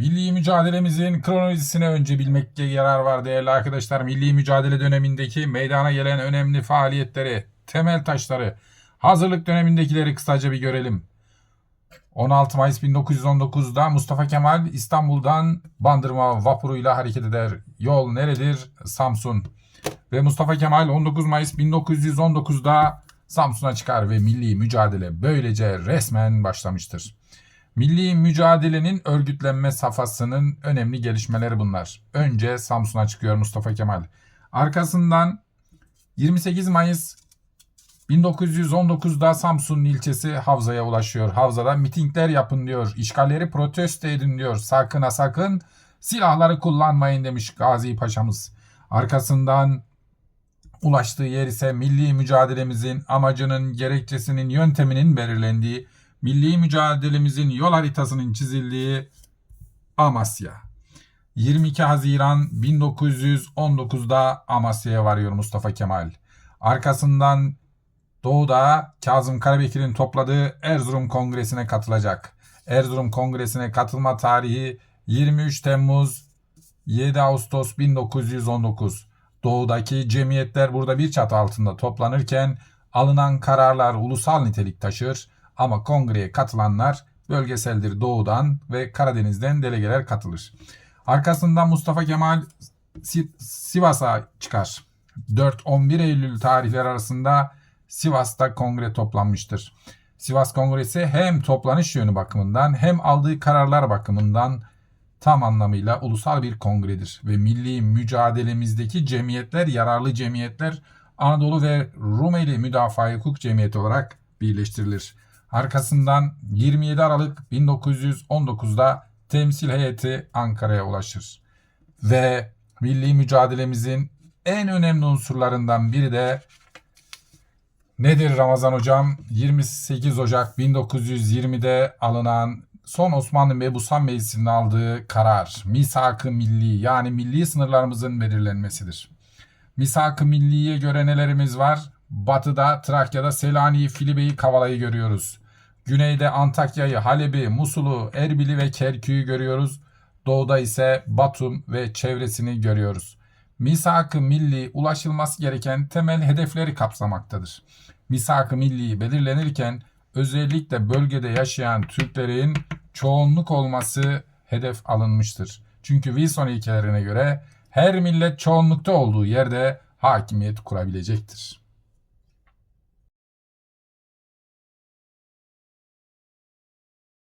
Milli mücadelemizin kronolojisine önce bilmekte yarar var değerli arkadaşlar. Milli mücadele dönemindeki meydana gelen önemli faaliyetleri, temel taşları, hazırlık dönemindekileri kısaca bir görelim. 16 Mayıs 1919'da Mustafa Kemal İstanbul'dan Bandırma vapuruyla hareket eder. Yol neredir? Samsun. Ve Mustafa Kemal 19 Mayıs 1919'da Samsun'a çıkar ve milli mücadele böylece resmen başlamıştır. Milli mücadelenin örgütlenme safhasının önemli gelişmeleri bunlar. Önce Samsun'a çıkıyor Mustafa Kemal. Arkasından 28 Mayıs 1919'da Samsun ilçesi Havza'ya ulaşıyor. Havza'da mitingler yapın diyor. İşgalleri protesto edin diyor. Sakın ha sakın silahları kullanmayın demiş Gazi Paşa'mız. Arkasından ulaştığı yer ise milli mücadelemizin amacının, gerekçesinin, yönteminin belirlendiği, milli mücadelemizin yol haritasının çizildiği Amasya. 22 Haziran 1919'da Amasya'ya varıyor Mustafa Kemal. Arkasından Doğu'da Kazım Karabekir'in topladığı Erzurum Kongresi'ne katılacak. Erzurum Kongresi'ne katılma tarihi 23 Temmuz 7 Ağustos 1919. Doğu'daki cemiyetler burada bir çatı altında toplanırken alınan kararlar ulusal nitelik taşır ama kongreye katılanlar bölgeseldir Doğu'dan ve Karadeniz'den delegeler katılır. Arkasından Mustafa Kemal Si- Sivas'a çıkar. 4-11 Eylül tarihleri arasında Sivas'ta kongre toplanmıştır. Sivas Kongresi hem toplanış yönü bakımından hem aldığı kararlar bakımından tam anlamıyla ulusal bir kongredir ve milli mücadelemizdeki cemiyetler, yararlı cemiyetler Anadolu ve Rumeli Müdafaa Hukuk Cemiyeti olarak birleştirilir. Arkasından 27 Aralık 1919'da temsil heyeti Ankara'ya ulaşır. Ve milli mücadelemizin en önemli unsurlarından biri de nedir Ramazan Hocam? 28 Ocak 1920'de alınan son Osmanlı Mebusan Meclisi'nin aldığı karar, misak-ı milli yani milli sınırlarımızın belirlenmesidir. Misak-ı milliye göre nelerimiz var? Batıda Trakya'da Selanik'i, Filibe'yi, Kavala'yı görüyoruz. Güneyde Antakya'yı, Halep'i, Musul'u, Erbil'i ve Kerkük'ü görüyoruz. Doğuda ise Batum ve çevresini görüyoruz. Misak-ı milli ulaşılması gereken temel hedefleri kapsamaktadır. Misak-ı milli belirlenirken özellikle bölgede yaşayan Türklerin çoğunluk olması hedef alınmıştır. Çünkü Wilson ilkelerine göre her millet çoğunlukta olduğu yerde hakimiyet kurabilecektir.